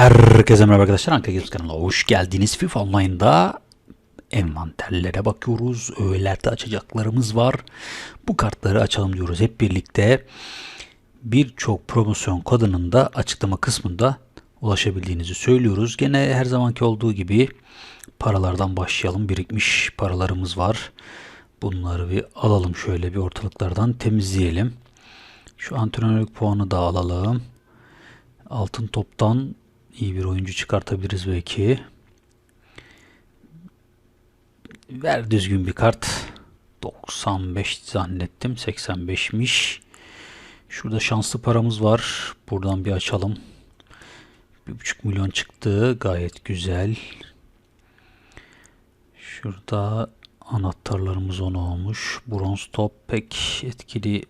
Herkese merhaba arkadaşlar. Anka Games kanalına hoş geldiniz. FIFA Online'da envanterlere bakıyoruz. Öğelerde açacaklarımız var. Bu kartları açalım diyoruz hep birlikte. Birçok promosyon kodunun da açıklama kısmında ulaşabildiğinizi söylüyoruz. Gene her zamanki olduğu gibi paralardan başlayalım. Birikmiş paralarımız var. Bunları bir alalım şöyle bir ortalıklardan temizleyelim. Şu antrenörlük puanı da alalım. Altın toptan iyi bir oyuncu çıkartabiliriz belki. Ver düzgün bir kart. 95 zannettim. 85'miş. Şurada şanslı paramız var. Buradan bir açalım. 1,5 milyon çıktı. Gayet güzel. Şurada anahtarlarımız 10 olmuş. Bronz top pek etkili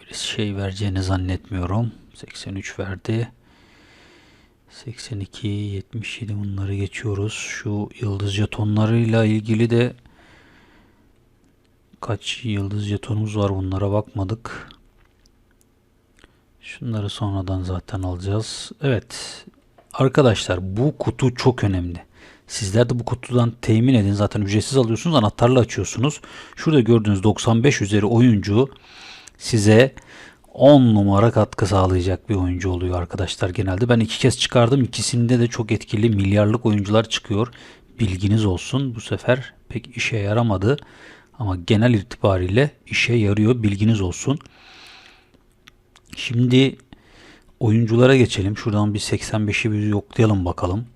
bir şey vereceğini zannetmiyorum. 83 verdi. 82, 77 bunları geçiyoruz. Şu yıldız jetonlarıyla ilgili de kaç yıldız jetonumuz var bunlara bakmadık. Şunları sonradan zaten alacağız. Evet arkadaşlar bu kutu çok önemli. Sizler de bu kutudan temin edin. Zaten ücretsiz alıyorsunuz. Anahtarla açıyorsunuz. Şurada gördüğünüz 95 üzeri oyuncu size 10 numara katkı sağlayacak bir oyuncu oluyor arkadaşlar genelde. Ben iki kez çıkardım. İkisinde de çok etkili milyarlık oyuncular çıkıyor. Bilginiz olsun. Bu sefer pek işe yaramadı. Ama genel itibariyle işe yarıyor. Bilginiz olsun. Şimdi oyunculara geçelim. Şuradan bir 85'i bir yoklayalım bakalım.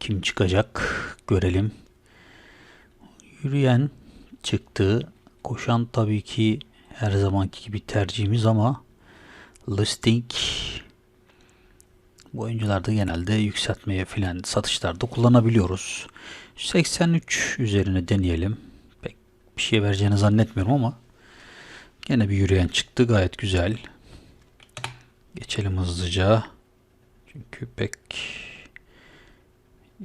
Kim çıkacak görelim. Yürüyen çıktı. Koşan tabii ki her zamanki gibi tercihimiz ama listing bu oyuncularda genelde yükseltmeye filan satışlarda kullanabiliyoruz. 83 üzerine deneyelim. Pek bir şey vereceğini zannetmiyorum ama gene bir yürüyen çıktı. Gayet güzel. Geçelim hızlıca. Çünkü pek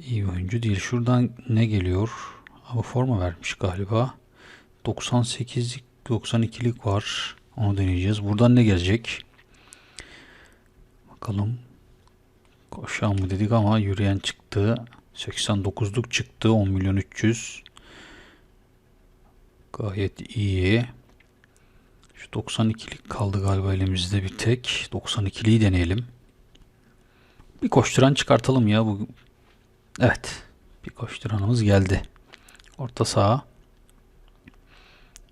iyi oyuncu değil. Şuradan ne geliyor? Ama forma vermiş galiba. 98'lik 92'lik var. Onu deneyeceğiz. Buradan ne gelecek? Bakalım. Koşan mı dedik ama yürüyen çıktı. 89'luk çıktı. 10 milyon 300. Gayet iyi. Şu 92'lik kaldı galiba elimizde bir tek. 92'liyi deneyelim. Bir koşturan çıkartalım ya. Bu... Evet. Bir koşturanımız geldi. Orta saha.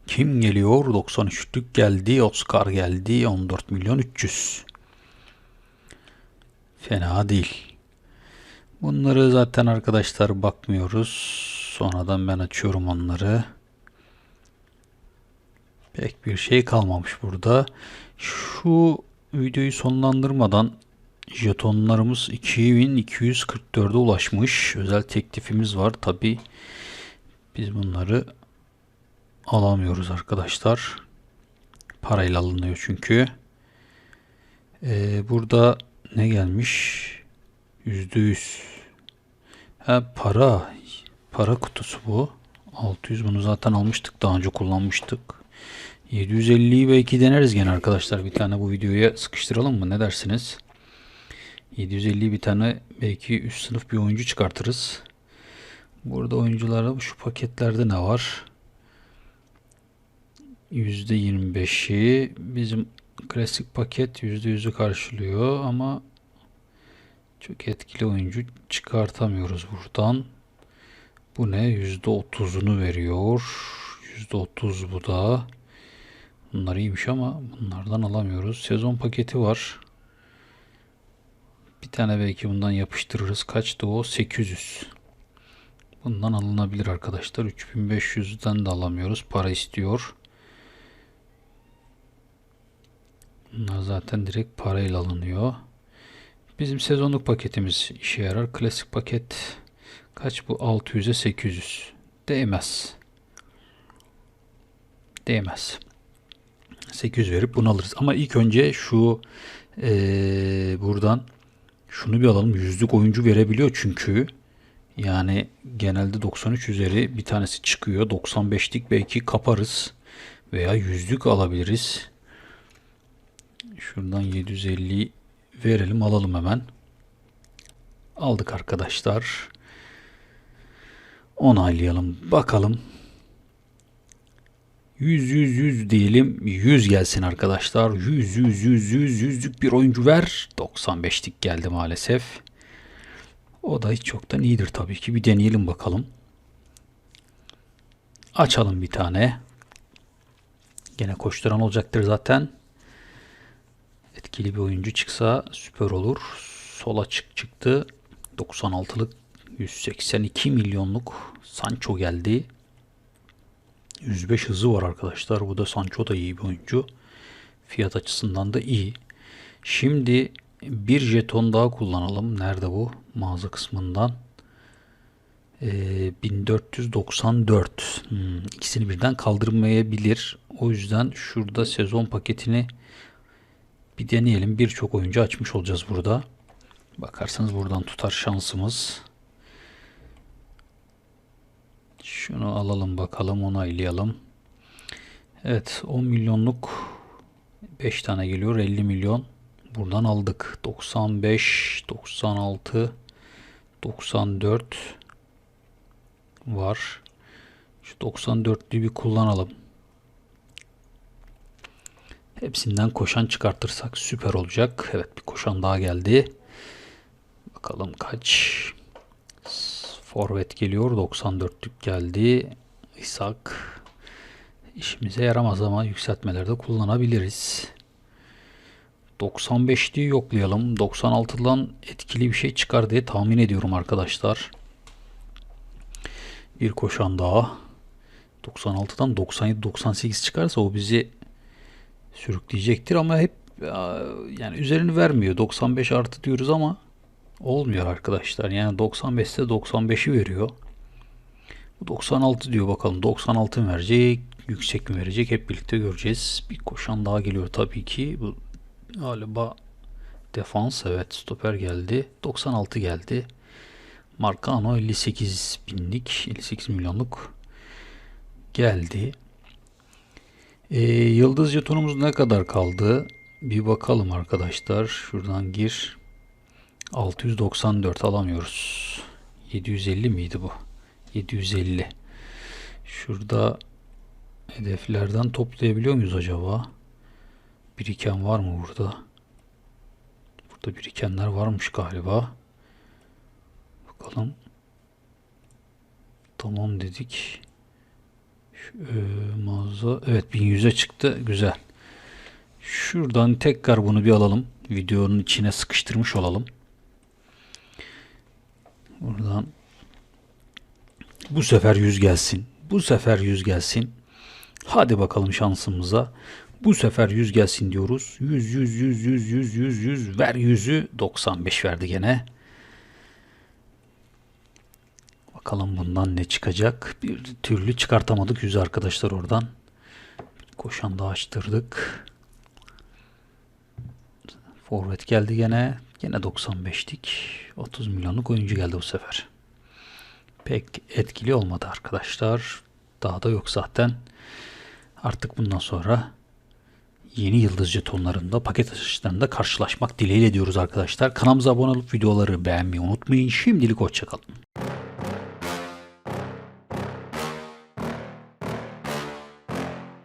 Kim geliyor? 93'lük geldi. Oscar geldi. 14 milyon 300. Fena değil. Bunları zaten arkadaşlar bakmıyoruz. Sonradan ben açıyorum onları. Pek bir şey kalmamış burada. Şu videoyu sonlandırmadan jetonlarımız 2244'e ulaşmış. Özel teklifimiz var. Tabi biz bunları alamıyoruz arkadaşlar. Parayla alınıyor çünkü. Ee, burada ne gelmiş? Yüzde yüz. Ha, para. Para kutusu bu. 600 bunu zaten almıştık. Daha önce kullanmıştık. 750'yi belki deneriz gene arkadaşlar. Bir tane bu videoya sıkıştıralım mı? Ne dersiniz? 750 bir tane belki üst sınıf bir oyuncu çıkartırız. Burada oyunculara şu paketlerde ne var? %25'i bizim klasik paket %100'ü karşılıyor ama çok etkili oyuncu çıkartamıyoruz buradan. Bu ne? %30'unu veriyor. %30 bu da. Bunlar iyiymiş ama bunlardan alamıyoruz. Sezon paketi var. Bir tane belki bundan yapıştırırız. Kaçtı o? 800. Bundan alınabilir arkadaşlar. 3500'den de alamıyoruz. Para istiyor. Bunlar zaten direkt parayla alınıyor. Bizim sezonluk paketimiz işe yarar. Klasik paket kaç bu? 600'e 800. Değmez. Değmez. 800 verip bunu alırız. Ama ilk önce şu ee, buradan şunu bir alalım. Yüzlük oyuncu verebiliyor çünkü. Yani genelde 93 üzeri bir tanesi çıkıyor. 95'lik belki kaparız. Veya yüzlük alabiliriz. Şuradan 750 verelim alalım hemen. Aldık arkadaşlar. Onaylayalım. Bakalım. 100 100 100 diyelim. 100 gelsin arkadaşlar. 100 100 100 100 yüzlük bir oyuncu ver. 95'lik geldi maalesef. O da hiç çoktan iyidir tabii ki. Bir deneyelim bakalım. Açalım bir tane. Gene koşturan olacaktır zaten. Etkili bir oyuncu çıksa süper olur. Sola çık çıktı. 96'lık 182 milyonluk Sancho geldi. 105 hızı var arkadaşlar. Bu da Sancho da iyi bir oyuncu. Fiyat açısından da iyi. Şimdi bir jeton daha kullanalım. Nerede bu? Mağaza kısmından. Ee, 1494. Hmm, ikisini birden kaldırmayabilir. O yüzden şurada sezon paketini bir deneyelim. Birçok oyuncu açmış olacağız burada. Bakarsanız buradan tutar şansımız. Şunu alalım bakalım onaylayalım. Evet 10 milyonluk 5 tane geliyor 50 milyon. Buradan aldık. 95, 96, 94 var. Şu 94'lüyü bir kullanalım. Hepsinden koşan çıkartırsak süper olacak. Evet bir koşan daha geldi. Bakalım kaç. Forvet geliyor. 94'lük geldi. İshak. İşimize yaramaz ama yükseltmelerde kullanabiliriz. 95'liği yoklayalım. 96'dan etkili bir şey çıkar diye tahmin ediyorum arkadaşlar. Bir koşan daha. 96'dan 97-98 çıkarsa o bizi sürükleyecektir ama hep yani üzerini vermiyor. 95 artı diyoruz ama olmuyor arkadaşlar. Yani 95'te 95'i veriyor. Bu 96 diyor bakalım 96 mı verecek yüksek mi verecek hep birlikte göreceğiz. Bir koşan daha geliyor tabii ki. Bu galiba defans evet stoper geldi. 96 geldi. Marcano 58 binlik 58 milyonluk geldi. Ee, yıldız jetonumuz ne kadar kaldı? Bir bakalım arkadaşlar. Şuradan gir. 694 alamıyoruz. 750 miydi bu? 750. Şurada hedeflerden toplayabiliyor muyuz acaba? Biriken var mı burada? Burada birikenler varmış galiba. Bakalım. Tamam dedik. Şu, e. Evet 1100'e çıktı. Güzel. Şuradan tekrar bunu bir alalım. Videonun içine sıkıştırmış olalım. Buradan bu sefer 100 gelsin. Bu sefer 100 gelsin. Hadi bakalım şansımıza. Bu sefer 100 gelsin diyoruz. 100 100 100 100 100 100 100 ver 100'ü 95 verdi gene. Bakalım bundan ne çıkacak. Bir türlü çıkartamadık 100 arkadaşlar oradan. Koşan da açtırdık. Forvet geldi gene. Gene 95'lik. 30 milyonluk oyuncu geldi bu sefer. Pek etkili olmadı arkadaşlar. Daha da yok zaten. Artık bundan sonra yeni yıldız jetonlarında paket açışlarında karşılaşmak dileğiyle diyoruz arkadaşlar. Kanalımıza abone olup videoları beğenmeyi unutmayın. Şimdilik hoşçakalın.